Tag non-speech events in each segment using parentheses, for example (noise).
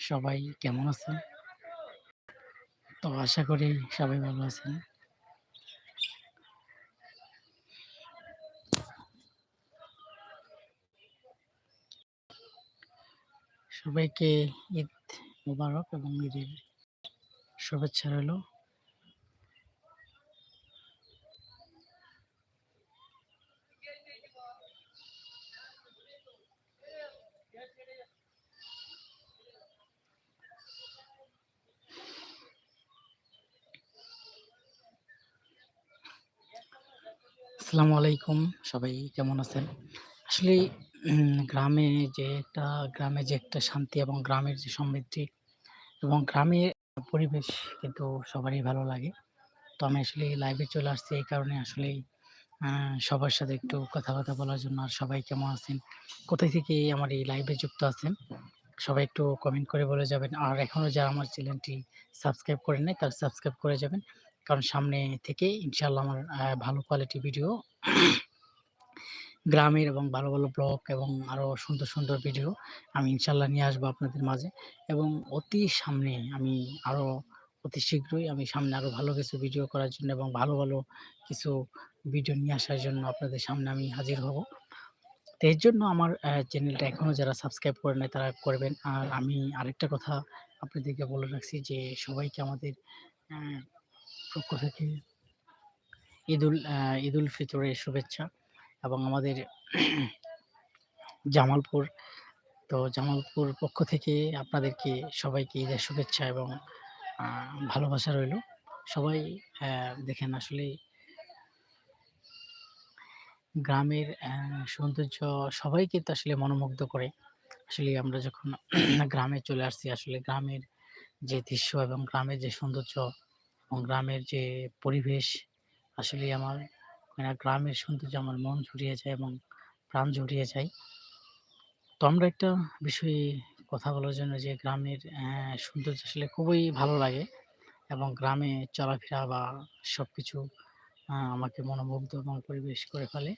সবাই কেমন আছেন? তো আশা করি সবাই ভালো আছেন। সবাইকে ঈদ মোবারক এবং ঈদের শুভেচ্ছা রইল। আসসালামু আলাইকুম। সবাই কেমন আছেন? আসলে গ্রামে যে একটা, গ্রামে যে একটা শান্তি এবং গ্রামের যে সমৃদ্ধি এবং গ্রামের পরিবেশ কিন্তু সবারই ভালো লাগে। তো আমি আসলে লাইভে চলে আসছি এই কারণে আসলেই সবার সাথে একটু কথাবার্তা বলার জন্য। আর সবাই কেমন আছেন? কোথায় থেকে আমার এই লাইভে যুক্ত আছেন? সবাই একটু কমেন্ট করে বলে যাবেন। আর এখনও যারা আমার চ্যানেলটি সাবস্ক্রাইব করেন নাই, তারা সাবস্ক্রাইব করে যাবেন। কারণ সামনে থেকে ইনশাল্লাহ আমার ভালো কোয়ালিটি ভিডিও গ্রামের এবং ভালো, ভালো ব্লগ এবং আরও সুন্দর, সুন্দর ভিডিও আমি ইনশাল্লাহ নিয়ে আসব আপনাদের মাঝে। এবং অতি সামনে আমি আরও অতি শীঘ্রই আমি সামনে আরও ভালো কিছু ভিডিও করার জন্য এবং ভালো, ভালো কিছু ভিডিও নিয়ে আসার জন্য আপনাদের সামনে আমি হাজির হব। তো এর জন্য আমার চ্যানেলটা এখনও যারা সাবস্ক্রাইব করে নেয় তারা করবেন। আর আমি আরেকটা কথা আপনাদেরকে বলে রাখছি যে সবাইকে আমাদের পক্ষ থেকে ঈদুল ঈদুল ফিতরের শুভেচ্ছা এবং আমাদের জামালপুর, তো জামালপুর পক্ষ থেকে আপনাদেরকে সবাইকে ঈদের শুভেচ্ছা এবং ভালোবাসা রইল। সবাই দেখেন আসলে গ্রামের সৌন্দর্য সবাইকে তো আসলে মনোমুগ্ধ করে। আসলে আমরা যখন (clears throat) গ্রামে চলে আসছি, আসলে গ্রামের যে দৃশ্য এবং গ্রামের যে সৌন্দর্য গ্রামের যে পরিবেশ আসলে আমার মানে গ্রামের সৌন্দর্য আমার মন জুড়িয়ে যায় এবং প্রাণ জুড়িয়ে যায়। তো আমরা একটা বিষয়ে কথা বলার জন্য যে গ্রামের সৌন্দর্য আসলে খুবই ভালো লাগে এবং গ্রামে চলাফেরা বা সব কিছু আমাকে মনোমুগ্ধ এবং পরিবেশ করে ফেলে।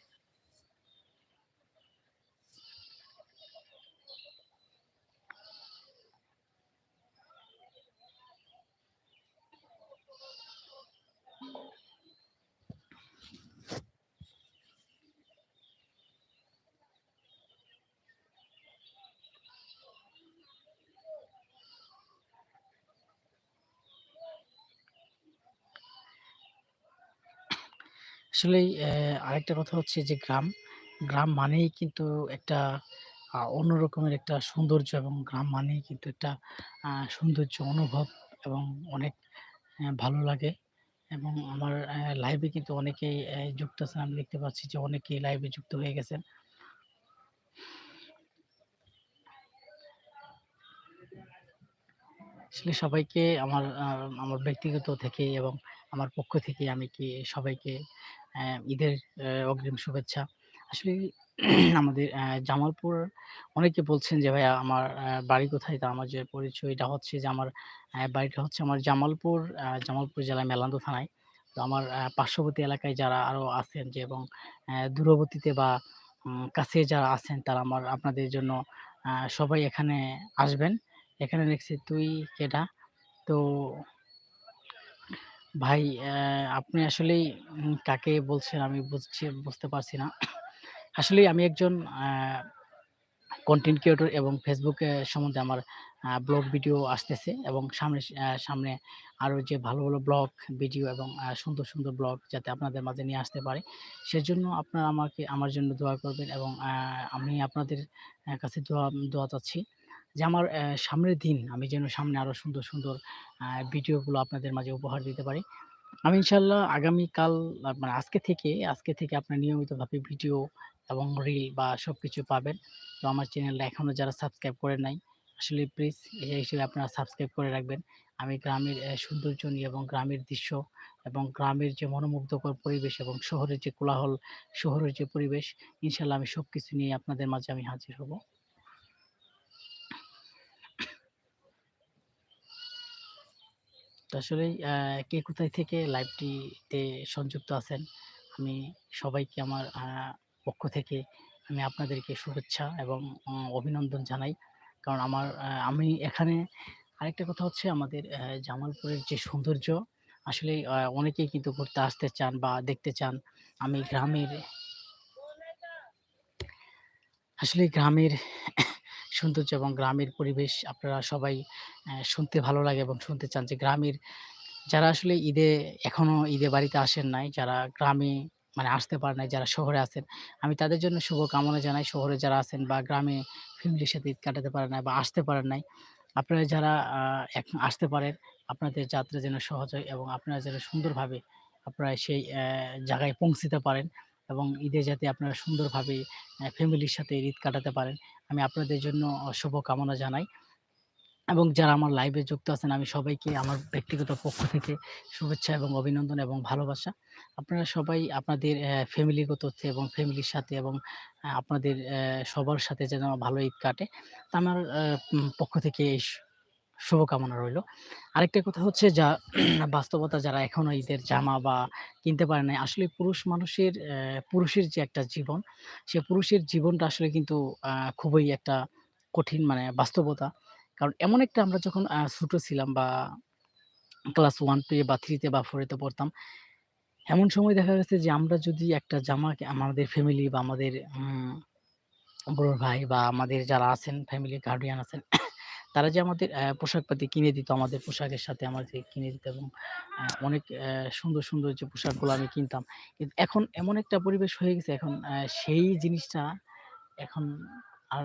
আসলেই আরেকটা কথা হচ্ছে যে গ্রাম, গ্রাম মানেই কিন্তু একটা আ অন্য রকমের একটা সৌন্দর্য এবং গ্রাম মানেই কিন্তু একটা সৌন্দর্য অনুভব এবং অনেক ভালো লাগে এবং আমার লাইভে কিন্তু অনেকেই যুক্ত আছেন। আমি দেখতে পাচ্ছি যে অনেকেই লাইভে যুক্ত হয়ে গেছেন। আসলে সবাইকে আমার আমার ব্যক্তিগত থেকে এবং আমার পক্ষ থেকে আমি কি সবাইকে ঈদের অগ্রিম শুভেচ্ছা। আসলে (clears throat) আমাদের জামালপুর অনেকে বলছেন যে, ভাইয়া, আমার বাড়ি কোথায়? তা আমার যে পরিচয়টা হচ্ছে যে, আমার বাড়িটা হচ্ছে আমার জামালপুর জামালপুর জেলার মেলান্দ থানায়। তো আমার পার্শ্ববর্তী এলাকায় যারা আরও আছেন যে, এবং দূরবর্তীতে বা কাছে যারা আছেন, তারা আমার, আপনাদের জন্য সবাই এখানে আসবেন। এখানে লিখছি তুই কেডা? তো ভাই আপনি আসলেই কাকে বলছেন আমি বুঝছি বুঝতে পারছি না। আসলেই আমি একজন কনটেন্ট ক্রিয়েটর এবং এ সম্বন্ধে আমার ব্লগ ভিডিও আসতেছে এবং সামনে সামনে আরও যে ভালো, ভালো ব্লগ ভিডিও এবং সুন্দর, সুন্দর ব্লগ যাতে আপনাদের মাঝে নিয়ে আসতে পারি। সেজন্য আপনারা আমাকে আমার জন্য দোয়া করবেন এবং আমি আপনাদের কাছে দোয়া দোয়া চাচ্ছি যে আমার সামনের দিন আমি যেন সামনে আরও সুন্দর, সুন্দর ভিডিওগুলো আপনাদের মাঝে উপহার দিতে পারি। আমি ইনশাল্লাহ আগামীকাল মানে আজকে থেকে আজকে থেকে আপনার নিয়মিতভাবে ভিডিও এবং রিল বা সব কিছু পাবেন। তো আমার চ্যানেলটা এখনও যারা সাবস্ক্রাইব করে নাই, আসলে প্লিজ এই হিসেবে আপনারা সাবস্ক্রাইব করে রাখবেন। আমি গ্রামের সৌন্দর্য নিয়ে এবং গ্রামের দৃশ্য এবং গ্রামের যে মনোমুগ্ধকর পরিবেশ এবং শহরের যে কোলাহল, শহরের যে পরিবেশ, ইনশাআল্লাহ আমি সব কিছু নিয়ে আপনাদের মাঝে আমি হাজির হব। তো আসলেই কে কোথায় থেকে লাইভটিতে সংযুক্ত আছেন, আমি সবাইকে আমার পক্ষ থেকে আমি আপনাদেরকে শুভেচ্ছা এবং অভিনন্দন জানাই। কারণ আমার আমি এখানে আরেকটা কথা হচ্ছে আমাদের জামালপুরের যে সৌন্দর্য আসলে অনেকেই কিন্তু ঘুরতে আসতে চান বা দেখতে চান। আমি গ্রামের আসলে গ্রামের সৌন্দর্য এবং গ্রামের পরিবেশ আপনারা সবাই শুনতে ভালো লাগে এবং শুনতে চান যে গ্রামের যারা আসলে ঈদে এখনও ঈদে বাড়িতে আসেন নাই, যারা গ্রামে মানে আসতে পারেন নাই, যারা শহরে আছেন, আমি তাদের জন্য শুভকামনা জানাই। শহরে যারা আছেন বা গ্রামে ফ্যামিলির সাথে ঈদ কাটাতে পারেন নাই বা আসতে পারেন নাই, আপনারা যারা এখন আসতে পারেন, আপনাদের যাত্রা যেন সহজ হয় এবং আপনারা যেন সুন্দরভাবে আপনারা সেই জায়গায় পৌঁছিতে পারেন এবং ঈদে যাতে আপনারা সুন্দরভাবে ফ্যামিলির সাথে ঈদ কাটাতে পারেন। আমি আপনাদের জন্য শুভকামনা জানাই। এবং যারা আমার লাইভে যুক্ত আছেন, আমি সবাইকে আমার ব্যক্তিগত পক্ষ থেকে শুভেচ্ছা এবং অভিনন্দন এবং ভালোবাসা। আপনারা সবাই আপনাদের ফ্যামিলিগত এবং ফ্যামিলির সাথে এবং আপনাদের সবার সাথে যেন ভালো ঈদ কাটে। তা আমার পক্ষ থেকে এই শুভকামনা রইল। আরেকটা কথা হচ্ছে যা বাস্তবতা যারা এখনও ঈদের জামা বা কিনতে পারে নাই, আসলে পুরুষ মানুষের পুরুষের যে একটা জীবন, সে পুরুষের জীবনটা আসলে কিন্তু খুবই একটা কঠিন মানে বাস্তবতা। কারণ এমন একটা আমরা যখন ছোটো ছিলাম বা ক্লাস 1 টে বা থ্রিতে বা 4 তে পড়তাম, এমন সময় দেখা গেছে যে আমরা যদি একটা জামা আমাদের ফ্যামিলি বা আমাদের বড় ভাই বা আমাদের যারা আছেন ফ্যামিলি গার্ডিয়ান আছেন, তারা যে আমাদের অ্যা পোশাক-পাতি কিনে দিত, আমাদের পোশাকের সাথে আমাদের কিনে দিত এবং অনেক সুন্দর, সুন্দর যে পোশাকগুলো আমি কিনতাম। কিন্তু এখন এমন একটা পরিবেশ হয়ে গেছে এখন সেই জিনিসটা এখন আর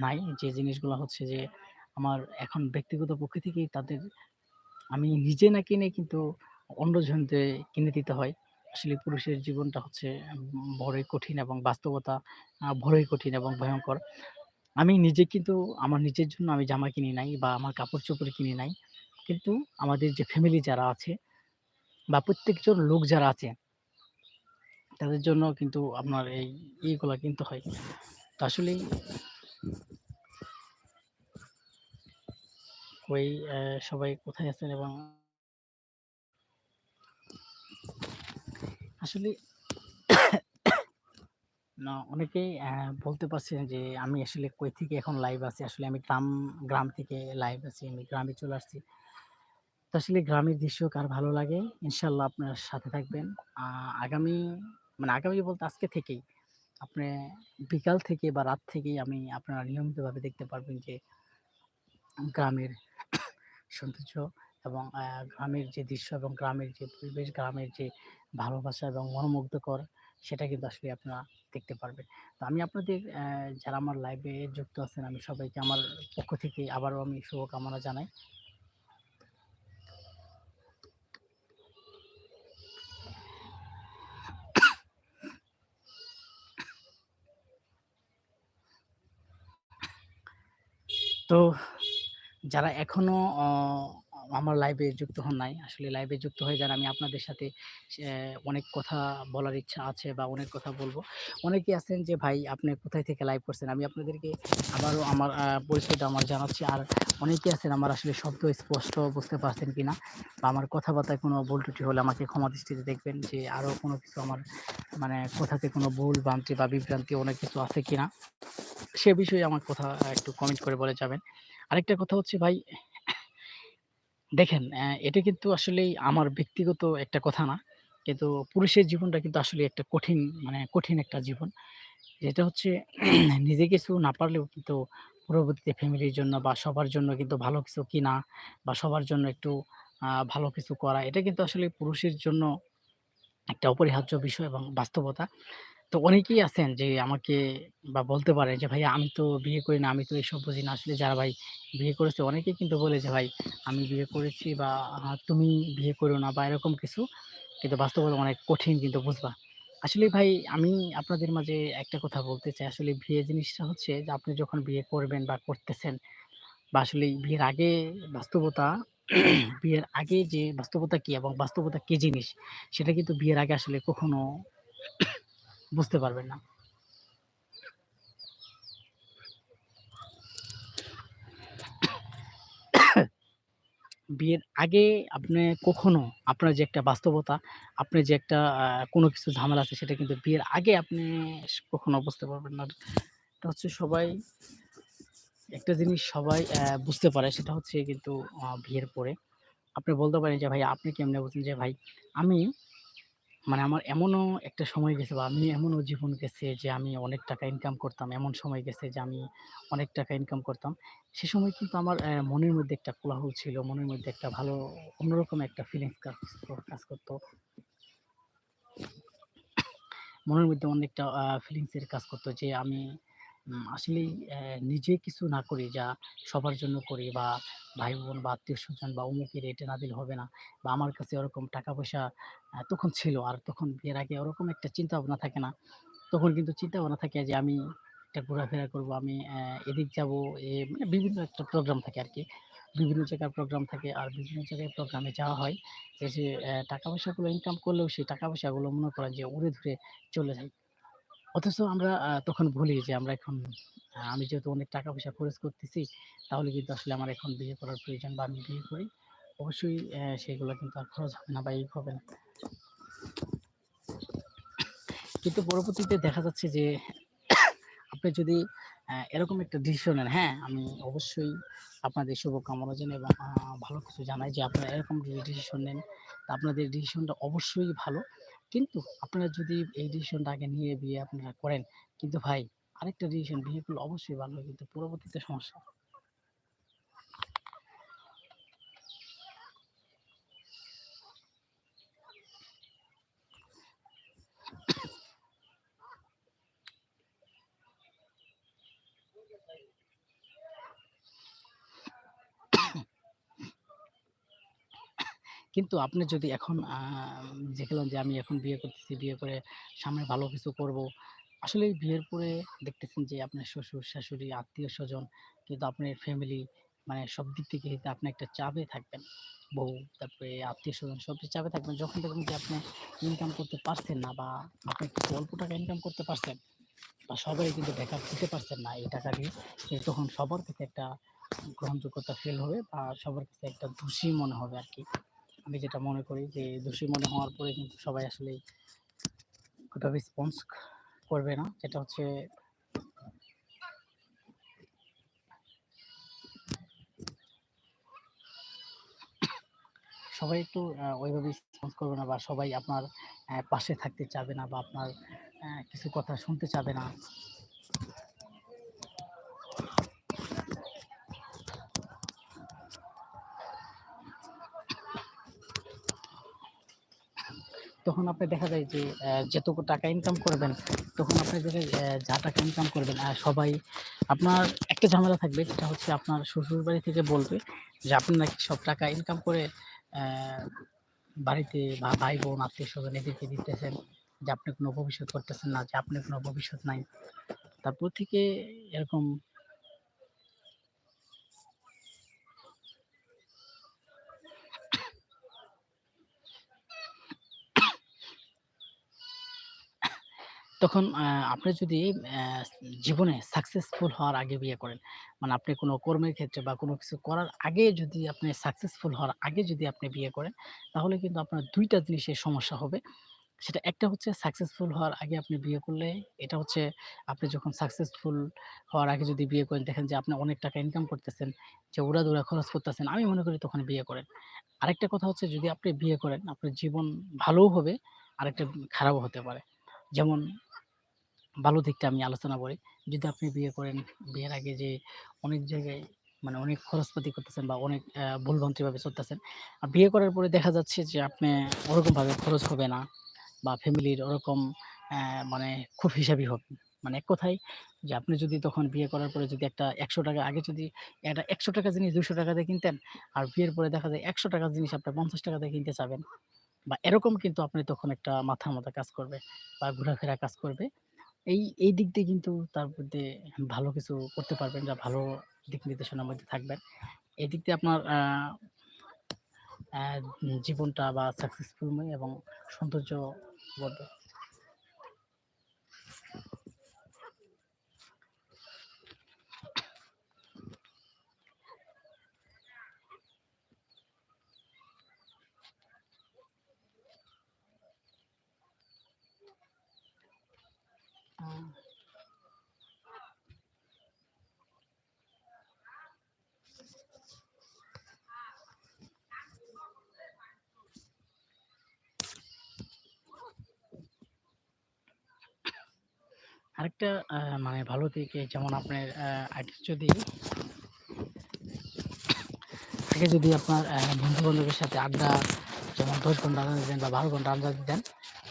নাই। যে জিনিসগুলো হচ্ছে যে আমার এখন ব্যক্তিগত পক্ষ থেকেই তাদের আমি নিজে না কিনে কিন্তু অন্যজনদের কিনে দিতে হয়। আসলে পুরুষের জীবনটা হচ্ছে বড়ই কঠিন এবং বাস্তবতা বড়ই কঠিন এবং ভয়ংকর। আমি নিজে কিন্তু আমার নিজের জন্য আমি জামা কিনি নাই বা আমার কাপড়-চোপড় কিনি নাই। কিন্তু আমাদের যে ফ্যামিলি যারা আছে বা প্রত্যেকজন লোক যারা আছে, তাদের জন্য কিন্তু আপনার এই ইগুলা কিনতে হয়। তো আসলেই ওই সবাই কোথায় আছেন এবং আসলে না অনেকেই বলতে পারছেন যে আমি আসলে কই থেকে এখন লাইভ আছি। আসলে আমি গ্রাম গ্রাম থেকে লাইভ আছি। আমি গ্রামে চলে আসছি। তো আসলে গ্রামের দৃশ্য কার ভালো লাগে? ইনশাল্লাহ আপনার সাথে থাকবেন। আগামী মানে আগামী বলতে আজকে থেকেই আপনি বিকাল থেকে বা রাত থেকেই আমি আপনারা নিয়মিতভাবে দেখতে পারবেন যে গ্রামের সৌন্দর্য এবং গ্রামের যে দৃশ্য এবং গ্রামের যে পরিবেশ, গ্রামের যে ভালোবাসা এবং মনোমুগ্ধকর সেটা কিন্তু আসলে আপনারা দেখতে পারবেন। তো আমি আপনাদের যারা আমার লাইভে যুক্ত আছেন, আমি সবাইকে আমার পক্ষ থেকে আবারও আমি শুভকামনা জানাই। তো যারা এখনও, অ আমার লাইভে যুক্ত হন নাই, আসলে লাইভে যুক্ত হয়ে যান। আমি আপনাদের সাথে অনেক কথা বলার ইচ্ছা আছে বা অনেক কথা বলব অনেকেই আছেন যে ভাই আপনি কোথায় থেকে লাইভ করছেন? আমি আপনাদেরকে আবারও আমার পরিচয়টা আমার জানাচ্ছি। আর অনেকেই আছেন আমার আসলে শব্দ স্পষ্ট বুঝতে পারছেন কিনা বা আমার কথাবার্তায় কোনো ভুল ত্রুটি হলে আমাকে ক্ষমা দৃষ্টিতে দেখবেন যে আরও কোনো কিছু আমার মানে কথাতে কোনো ভুল ভ্রান্তি বা বিভ্রান্তি অনেক কিছু আছে কিনা? সে বিষয়ে আমার কথা একটু কমেন্ট করে বলে যাবেন। আরেকটা কথা হচ্ছে ভাই দেখেন এটা কিন্তু আসলেই আমার ব্যক্তিগত একটা কথা না। কিন্তু পুরুষের জীবনটা কিন্তু আসলে একটা কঠিন মানে কঠিন একটা জীবন। যেটা হচ্ছে (clears throat) নিজে কিছু না পারলেও কিন্তু পরবর্তীতে ফ্যামিলির জন্য বা সবার জন্য কিন্তু ভালো কিছু কিনা বা সবার জন্য একটু ভালো কিছু করা, এটা কিন্তু আসলে পুরুষের জন্য একটা অপরিহার্য বিষয় এবং বাস্তবতা। তো অনেকেই আছেন যে আমাকে বা বলতে পারে যে, "ভাইয়া আমি তো বিয়ে করি না, আমি তো এইসব বুঝি না।" আসলে যারা ভাই বিয়ে করেছে অনেকেই কিন্তু বলে যে, "ভাই আমি বিয়ে করেছি বা তুমি বিয়ে করো না" বা এরকম কিছু। কিন্তু বাস্তবতা অনেক কঠিন কিন্তু বুঝবা। আসলে ভাই আমি আপনাদের মাঝে একটা কথা বলতে চাই। আসলে বিয়ে জিনিসটা হচ্ছে যে আপনি যখন বিয়ে করবেন বা করতেছেন বা আসলে বিয়ের আগে বাস্তবতা বিয়ের আগে যে বাস্তবতা কি এবং বাস্তবতা কি জিনিস সেটা কিন্তু বিয়ের আগে আসলে কখনো বুঝতে পারবেন না। বিয়ের আগে আপনি কখনো আপনার যে একটা বাস্তবতা, আপনার যে একটা কোনো কিছু ঝামেলা আছে সেটা কিন্তু বিয়ের আগে আপনি কখনো বুঝতে পারবেন না। এটা হচ্ছে সবাই একটা জিনিস সবাই বুঝতে পারে সেটা হচ্ছে কিন্তু বিয়ের পরে। আপনি বলতে পারেন যে ভাই আপনি কেমনে বুঝছেন যে ভাই আমি মানে আমার এমনও একটা সময় গেছে বা আমি এমনও জীবন গেছে যে আমি অনেক টাকা ইনকাম করতাম। এমন সময় গেছে যে আমি অনেক টাকা ইনকাম করতাম। সে সময় কিন্তু আমার মনের মধ্যে একটা কোলাহল ছিল। মনের মধ্যে একটা ভালো, অন্যরকম একটা ফিলিংস কাজ কাজ করত। মনের মধ্যে অনেকটা ফিলিংসের কাজ করতো যে আমি উম আসলেই নিজে কিছু না করি যা সবার জন্য করি বা ভাই-বোন বা আত্মীয়স্বজন বা অমুকের এটা না দিলে হবে না। বা আমার কাছে ওরকম টাকা-পয়সা তখন ছিল। আর তখন বিয়ের আগে ওরকম একটা চিন্তা-ভাবনা থাকে না। তখন কিন্তু চিন্তা-ভাবনা থাকে যে আমি একটা ঘোরাফেরা করব। আমি এদিক যাব, এ মানে বিভিন্ন একটা প্রোগ্রাম থাকে আর কি বিভিন্ন জায়গার প্রোগ্রাম থাকে। আর বিভিন্ন জায়গায় প্রোগ্রামে যাওয়া হয়। যে, যে টাকা-পয়সাগুলো ইনকাম করলেও সেই টাকা-পয়সাগুলো মনে করেন যে উড়ে ধরে চলে যায়। অথচ আমরা তখন ভুলি যে আমরা এখন আমি যেহেতু অনেক টাকা-পয়সা খরচ করতেছি, তাহলে কিন্তু আসলে আমার এখন বিয়ে করার প্রয়োজন বা আমি বিয়ে করি। অবশ্যই সেগুলো কিন্তু আর খরচ হবে না বা ই হবে না। কিন্তু পরবর্তীতে দেখা যাচ্ছে যে আপনি যদি এরকম একটা ডিসিশন নেন, হ্যাঁ? আমি অবশ্যই আপনাদের শুভকামনা জানাই এবং ভালো কিছু জানাই যে আপনারা এরকম যদি ডিসিশন নেন, তা আপনাদের ডিসিশনটা অবশ্যই ভালো। কিন্তু আপনারা যদি এই ডিসিশনটা আগে নিয়ে বিয়ে আপনারা করেন, কিন্তু ভাই আরেকটা ডিসিশন বিয়ে করলে অবশ্যই ভালো কিন্তু পরবর্তীতে সমস্যা। কিন্তু আপনি যদি এখন দেখলেন যে আমি এখন বিয়ে করতেছি, বিয়ে করে সামনে ভালো কিছু করব। আসলে বিয়ের পরে দেখতেছেন যে আপনার শ্বশুর-শাশুড়ি, আত্মীয় স্বজন কিন্তু আপনার ফ্যামিলি মানে সব দিক থেকে আপনি একটা চাপে থাকবেন। বউ, তারপরে আত্মীয় স্বজন সব চাপে থাকবেন। যখন দেখবেন যে আপনি ইনকাম করতে পারছেন না বা আপনি একটু অল্প টাকা ইনকাম করতে পারছেন বা সবাই কিন্তু ব্যাকআপ দিতে পারছেন না এই টাকা দিয়ে। তখন সবার কাছে একটা গ্রহণযোগ্যতা ফিল হবে বা সবার কাছে একটা দোষী মনে হবে আরকি। আমি যেটা মনে করি যে দোষী মনে হওয়ার পরে কিন্তু সবাই আসলে ওটা রেসপন্স করবে না। যেটা হচ্ছে সবাই একটু ওইভাবে রেসপন্স করবে না বা সবাই আপনার পাশে থাকতে চাবে না বা আপনার কিছু কথা শুনতে চাবে না। তখন আপনি দেখা যায় যে অ্যা যেটুকু টাকা ইনকাম করবেন, তখন আপনি দেখে যা টাকা ইনকাম করবেন আর সবাই আপনার একটা ঝামেলা থাকবে যেটা হচ্ছে আপনার শ্বশুরবাড়ি থেকে বলবে যে আপনি নাকি সব টাকা ইনকাম করে বাড়িতে বা ভাই-বোন, আত্মীয় স্বজন এদেরকে দিতেছেন। যে আপনি কোনো ভবিষ্যৎ করতেছেন না, যে আপনি কোনো ভবিষ্যৎ নাই। তারপর থেকে এরকম তখন আপনি যদি জীবনে সাকসেসফুল হওয়ার আগে বিয়ে করেন, মানে আপনি কোনো কর্মের ক্ষেত্রে বা কোনো কিছু করার আগে যদি আপনি সাকসেসফুল হওয়ার আগে যদি আপনি বিয়ে করেন, তাহলে কিন্তু আপনার ২ টা জিনিসের সমস্যা হবে। সেটা একটা হচ্ছে সাকসেসফুল হওয়ার আগে আপনি বিয়ে করলে এটা হচ্ছে আপনি যখন সাকসেসফুল হওয়ার আগে যদি বিয়ে করেন দেখেন যে আপনি অনেক টাকা ইনকাম করতেছেন, যে উড়াধুরা খরচ করতেছেন। আমি মনে করি তখন বিয়ে করেন। আরেকটা কথা হচ্ছে যদি আপনি বিয়ে করেন, আপনার জীবন ভালোও হবে, আরেকটা খারাপও হতে পারে। যেমন ভালো দিকটা আমি আলোচনা করি। যদি আপনি বিয়ে করেন, বিয়ের আগে যে অনেক জায়গায় মানে অনেক খরচপাতি করতেছেন বা অনেক অ্যা ভুলভ্রান্তিভাবে চলতেছেন। আর বিয়ে করার পরে দেখা যাচ্ছে যে আপনি ওরকমভাবে খরচ হবে না বা ফ্যামিলির ওরকম মানে খুব হিসাবি হবে মানে এক কথায় যে আপনি যদি তখন বিয়ে করার পরে যদি একটা ৳১০০ আগে যদি একটা ৳১০০ জিনিস ৳২০০ দিয়ে কিনতেন, আর বিয়ের পরে দেখা যায় ৳১০০ জিনিস আপনি ৳৫০ দিয়ে কিনতে চাবেন। বা এরকম কিন্তু আপনি তখন একটা মাথার মধ্যে কাজ করবে বা ঘোরাফেরা কাজ করবে। এই, এই দিক দিয়ে কিন্তু তার মধ্যে ভালো কিছু করতে পারবেন যা ভালো দিক নির্দেশনার মধ্যে থাকবেন। এই দিক দিয়ে আপনার জীবনটা বা সাকসেসফুল এবং সৌন্দর্য বলবে। আরেকটা মানে ভালো দিকে যেমন আপনার আগে যদি আগে যদি আপনার বন্ধু বান্ধবের সাথে আড্ডা, যেমন দশ ঘণ্টা আড্ডা দিতেন বা বারো ঘণ্টা আড্ডা দিতেন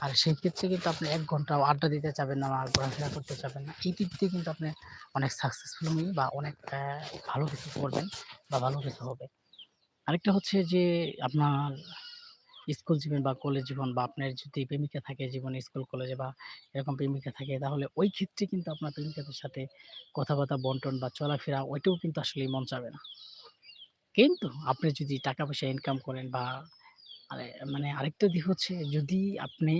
আর সেই ক্ষেত্রে কিন্তু আপনি এক ঘন্টাও আড্ডা দিতে চাবেন না বা ঘোরাফেরা করতে চাবেন না। এই দিক দিয়ে কিন্তু আপনি অনেক সাকসেসফুলি বা অনেক ভালো কিছু করবেন বা ভালো কিছু হবে। আরেকটা হচ্ছে যে আপনার স্কুল জীবন বা কলেজ জীবন বা আপনার যদি প্রেমিকা থাকে জীবনে স্কুল, কলেজে বা এরকম প্রেমিকা থাকে, তাহলে ওই ক্ষেত্রে কিন্তু আপনার প্রেমিকাদের সাথে কথাবার্তা, বন্টন বা চলাফেরা, ওইটাও কিন্তু আসলেই মন চাবে না। কিন্তু আপনি যদি টাকা-পয়সা ইনকাম করেন বা আরে মানে আরেকটা দিক হচ্ছে যদি আপনি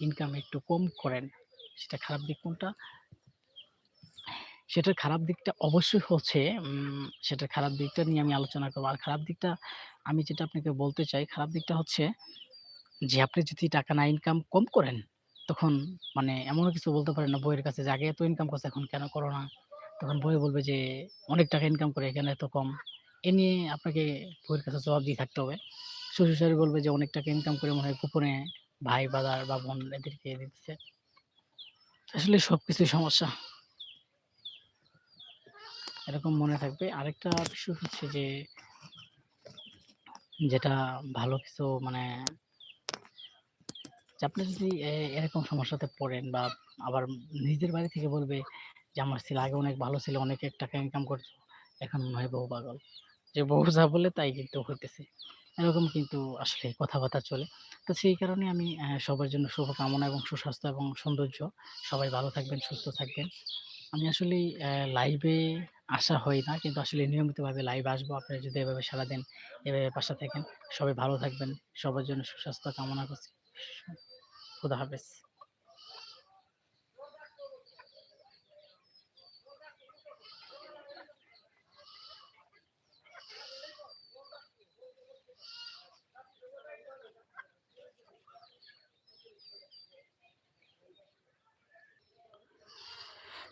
ইনকাম একটু কম করেন, সেটা খারাপ দিক কোনটা? সেটার খারাপ দিকটা অবশ্যই হচ্ছে সেটার খারাপ দিকটা নিয়ে আমি আলোচনা করব আর খারাপ দিকটা আমি যেটা আপনাকে বলতে চাই, খারাপ দিকটা হচ্ছে যে আপনি যদি টাকা না ইনকাম কম করেন, তখন মানে এমনও কিছু বলতে পারেন না বইয়ের কাছে যে, "আগে এত ইনকাম করছে এখন কেন করো না?" তখন বই বলবে যে, "অনেক টাকা ইনকাম করে এখানে এত কম।" এ নিয়ে আপনাকে বইয়ের কাছে জবাব দিয়ে থাকতে হবে। শ্বশুর-শাশুড়ি বলবে যে, "অনেক টাকা ইনকাম করে মনে হয় গোপনে ভাই, ব্রাদার বা বোন এদেরকে দিচ্ছে আসলে সবকিছুই সমস্যা। এরকম মনে থাকবে। আরেকটা বিষয় হচ্ছে যে যেটা ভালো কিছু মানে আপনি যদি এরকম সমস্যাতে পড়েন বা আবার নিজের বাড়ি থেকে বলবে যে, "আমার ছেলে আগে অনেক ভালো ছিল, অনেক টাকা ইনকাম করতো। এখন মনে হয় বউ পাগল।" যে বউ যা বলে তাই কিন্তু হইতেছে। এরকম কিন্তু আসলে কথাবার্তা চলে। তো সেই কারণে আমি সবার জন্য শুভকামনা এবং সুস্বাস্থ্য এবং সৌন্দর্য। সবাই ভালো থাকবেন, সুস্থ থাকবেন। আমি আসলে লাইভে আসা হয় না। কিন্তু আসলে নিয়মিতভাবে লাইভ আসব। আপনারা যদি এভাবে সারাদিন এভাবে পাশে থাকেন। সবাই ভালো থাকবেন। সবার জন্য সুস্বাস্থ্য কামনা করছি। খুদা হাফেজ।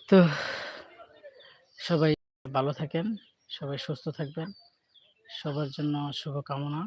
তো সবাই ভালো থাকেন, সবাই সুস্থ থাকবেন। সবার জন্য শুভকামনা।